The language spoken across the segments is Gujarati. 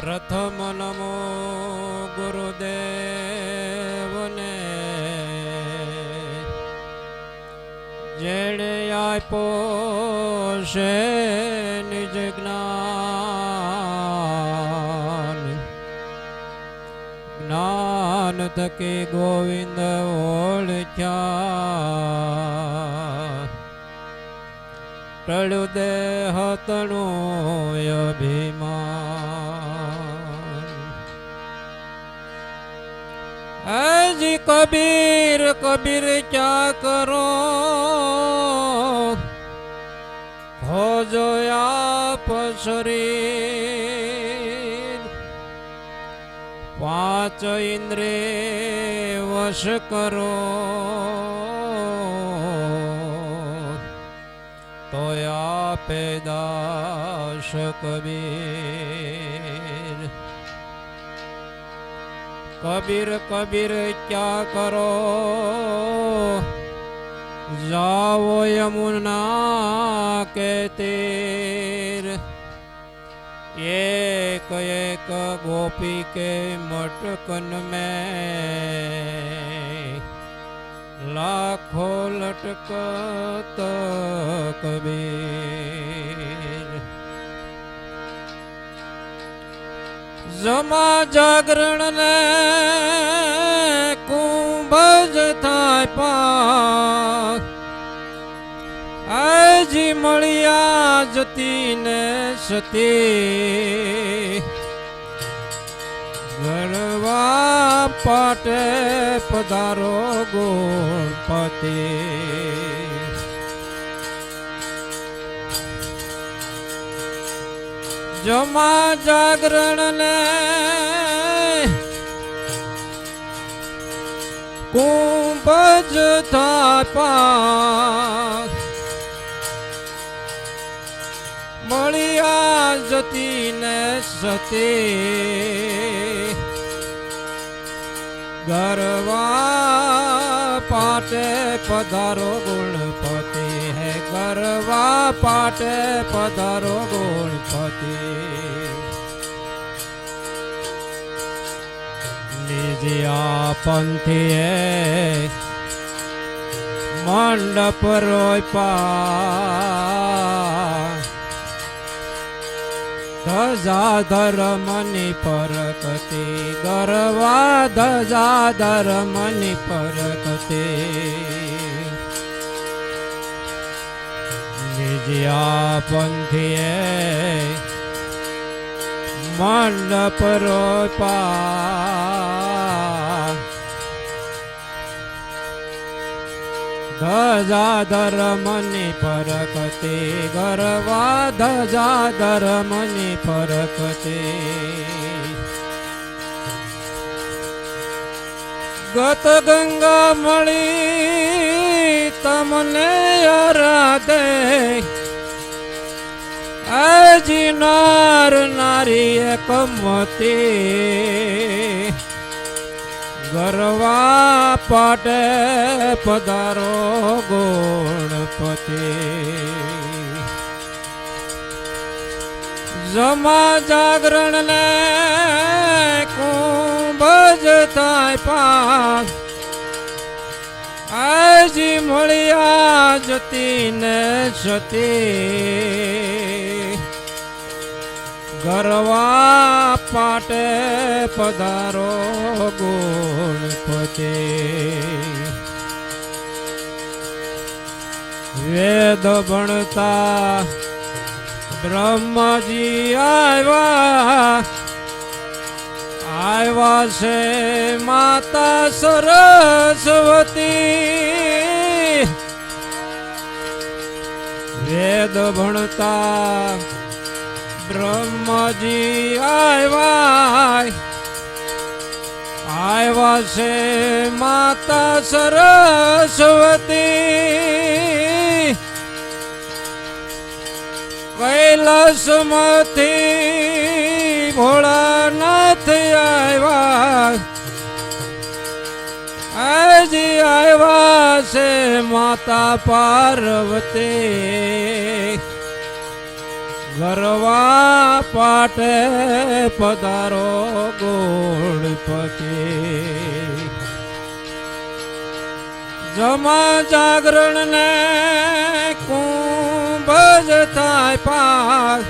પ્રથમ નમો ગુરુદેવને. જેણે આપો છે નિજ જ્ઞાન. જ્ઞાન થકી ગોવિંદ ઓળખ્યા. ટળ્યું દેહ તણું અભિમાન. હજી કબીર કબીર ક્યાં કરો? ખોજો આપ શરીર પાંચ ઇન્દ્રે વશ કરો. તો આપે દાસ કબીર. કબીર કબીર ક્યાં કરો? જાઓ યમુના કે તીર. એક એક ગોપી કે મટકન મેં. લાખો લટકત કબીર. જમા જાગરણ ને કુંભજ થાય પા આજી મળ્યા જતી ને સતી. ગણવા પાટે પધારો ગુણપતિ જમા જાગરણ ને કુંભજ થાપા. મળ્યા જતી ને સતે. ગરવા પાટે પધારો ગુણ હે ગરવા પાટે પધારો ગુણપતિ નિજિયા પંથીએ મંડપ રોપા ધજા ધર્મની પરકતે, ગરવા ધજા ધર્મની પરકતે. નિજ્યા પંથીએ મંડપ રોપા ધજા ધર્મની પરકતે ગરવા ધજા ધર્મની પરકતે ગત ગંગા મળી તમને અરાધે આજી નાર નારી એકમતી ગરવા પાટે પધારો ગુણપતિ. જમા જાગરણ ને કુંભજ થાય પાસ આજી મળ્યા જતી. ને સતી ગરવા પાટે પધારો ગુણપતિ વેદ ભણતા બ્રહ્માજી આવ્યા. આવ્યા છે માતા સરસ્વતી. વેદ ભણતા બ્રહ્મજી આવ્યા આવ્યા છે માતા સરસ્વતી. કૈલાસમાંથી ભોળાનાથ આવ્યા આજી આવ્યા છે માતા પાર્વતી. ગરવા પાટે પધારો ગોળપતિ જમા જાગરણ ને કુંભજ થાય પાસ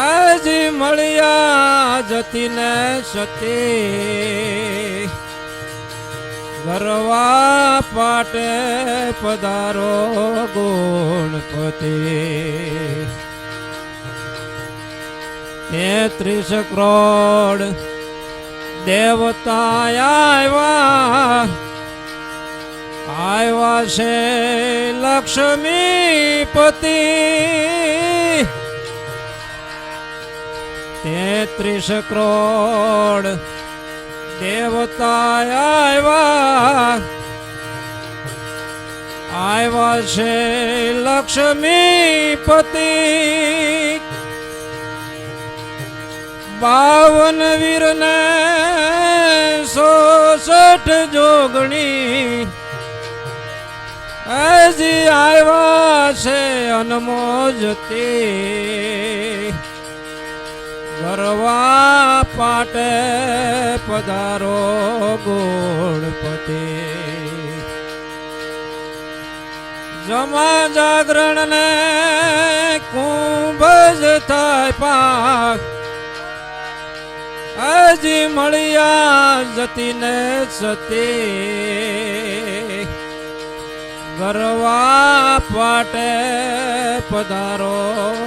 આજી મળ્યા જતીને સતી. ગરવા પાટે પધારો ગુણપતિ તેત્રીસ કરોડ દેવતા આવ્યા. આવ્યા છે લક્ષ્મીપતિ. તેત્રીસ કરોડ દેવતા આવ્યા આવ્યા છે લક્ષ્મીપતિ બાવન વીરને સોસઠ જોગણી. હજી આવ્યા છે અનમોજતી. ગરવા પાટે પધારો ગોળપતિ. જમા જાગરણ ને કુંભ જ થાય પાક. હજી મળ્યા જતીને સતી ગરવા પાટે પધારો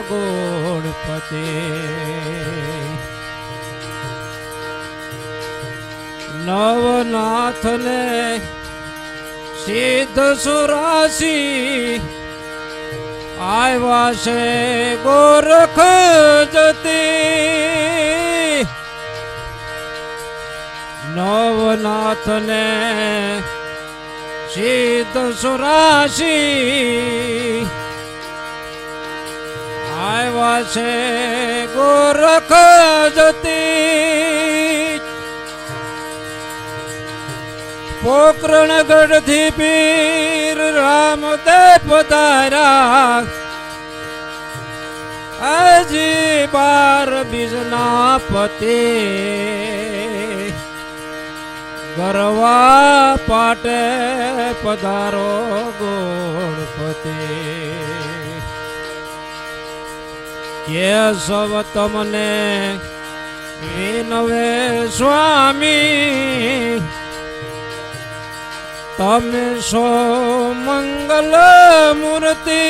ગુણપતિ નવનાથને સિદ્ધ સુરાસી આવ્યા છે ગોરખ જતી. નવનાથને સિદ્ધ સુરાશી આવ્યા છે ગોરખ જતી. પોકરણ ગઢથી પીર રામદેવ પધાર્યા હજી બાર બીજના પતિ. ગરવા પાટે પધારો ગોળપતિ કેશવ તમને વિનવે સ્વામી. તમે સો મંગલ મૂર્તિ.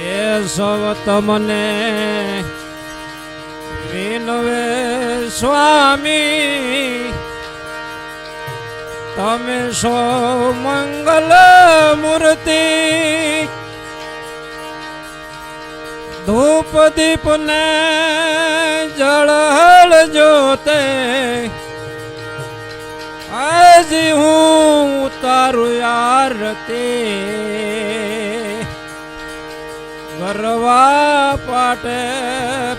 એ સવ તમને વિનવે સ્વામી. તમે સો મંગલ મૂર્તિ. ધૂપ દીપ ને જળહળ જોતે આજી હું તારું આરતી ગરવા પાટે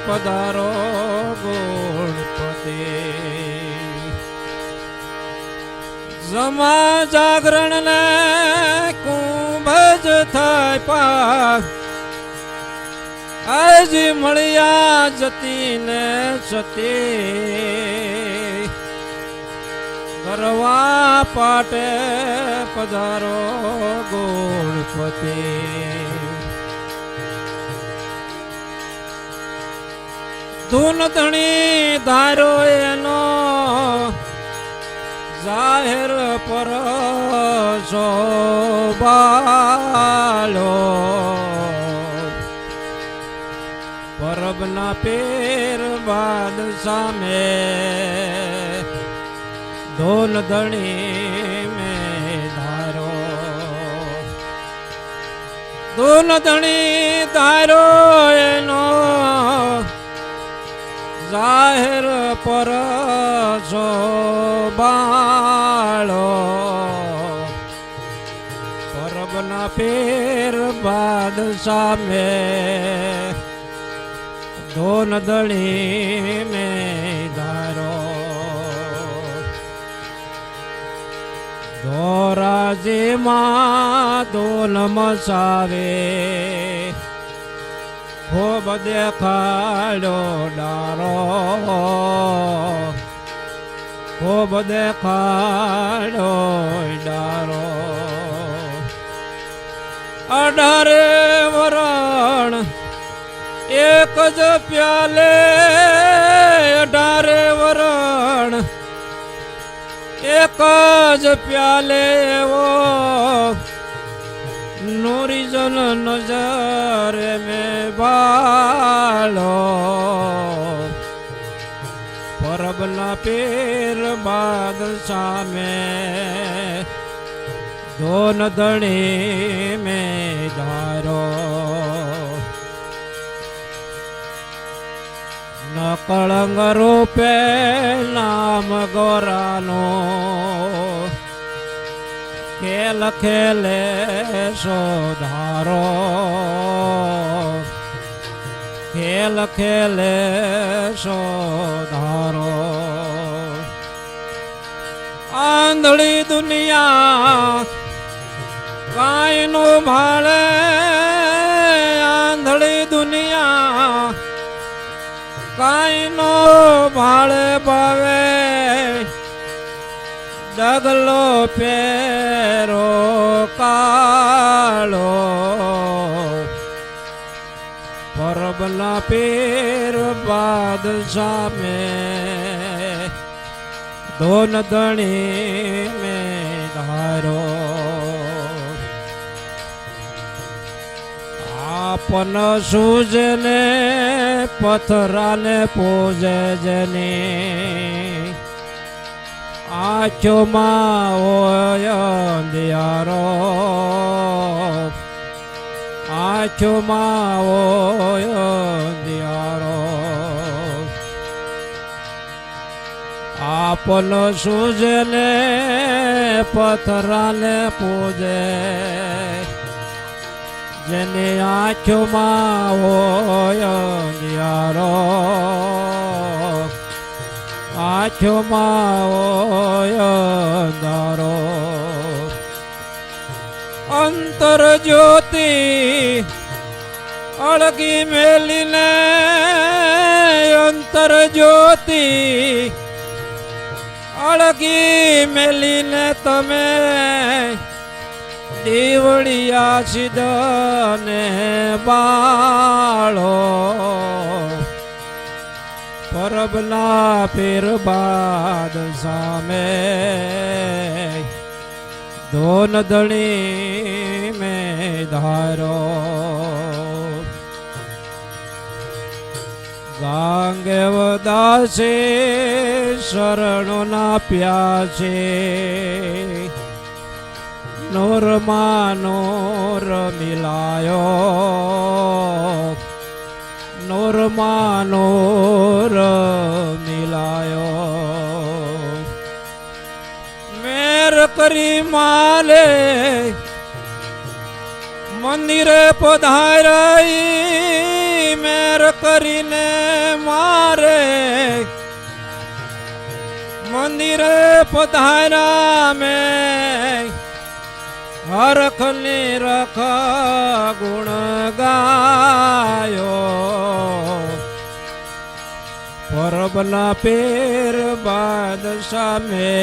પધારો ગોળપતિ જમા જાગરણ ને કુંભજ થાય પાક આજ મળ્યા જતી. ને સતી ગરવા પાટે પધારો ગોણપતિ ધૂન ધણી ધારો એનો જાહેર પર શોભાલો પરબના પેર બાદ સામે ધોન ધણી મેં ધારો. ધૂન ધણી ધારો એનો જાહેર પર બાળો. પરબના પેર બાદ સામે ધોન ધણી મેં ધારો ધોરાજીમાં દોન મસાવે ખૂબ દેખાડ્યો ડારો. ખૂબ દેખાડ્યો ડારો. અઢારે વરણ એક જ પ્યાલે એક જ પ્યાલે એવો. નૂરીજન નજરે મે બાળો પરબના પેર બાદ સામે ધોન ધણી મે ધારો. નકળંગ રૂપે નામ ગોરાનો. ખેલ ખેલે સોધારો ખેલ ખેલે સોધારો આંધળી દુનિયા કાંઈ નો ભાળે કાંઈ નો ભાળે ભાવે, ડગલો પેરો કાળો. પરબલા પેર બાદ સામે ધોન ધણી મે ધારો. આપન સૂજને પથરાને પૂજે જને આંખોમાં હોય અંધિયારો. આંખોમાં હોય અંધિયારો. આપન સૂજને પથરાને પૂજે. જેની આંખોમાં હોય અંધિયારો આંખોમાં હોય અંધારો. અંતર જ્યોતિ અળગી મેલીને અંતર જ્યોતિ અળગી મેલીને તમે દીવડિયા ને બાળો. પરબના પેર બાદ સામે ધોન ધણી મે ધારો. ગાંગેવ દાસે પ્યા પ્યાસે નોરમાં નોર મિલાયો. નોરમાં નોર મિલાયો. મેર કરી માલે, મંદિરે પધારાઈ મેર કરીને મારે, મંદિરે પધારા મેં. હરખની રખ ગુણ ગાયો. પરબના પેર બાદ સામે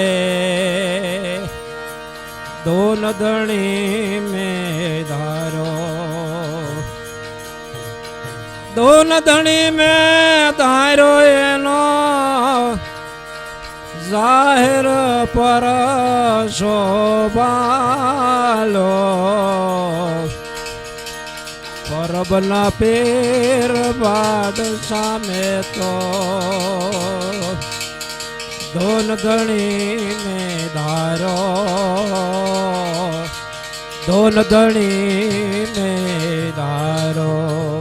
દોન ધણી મેં ધારો. દોન ધણી મેં ધારો એનો જાહેર પર શોભાલો. પરબના પેર બાદ સામે તો ધોન ધણી ને ધારો. ધોન ધણી ને ધારો.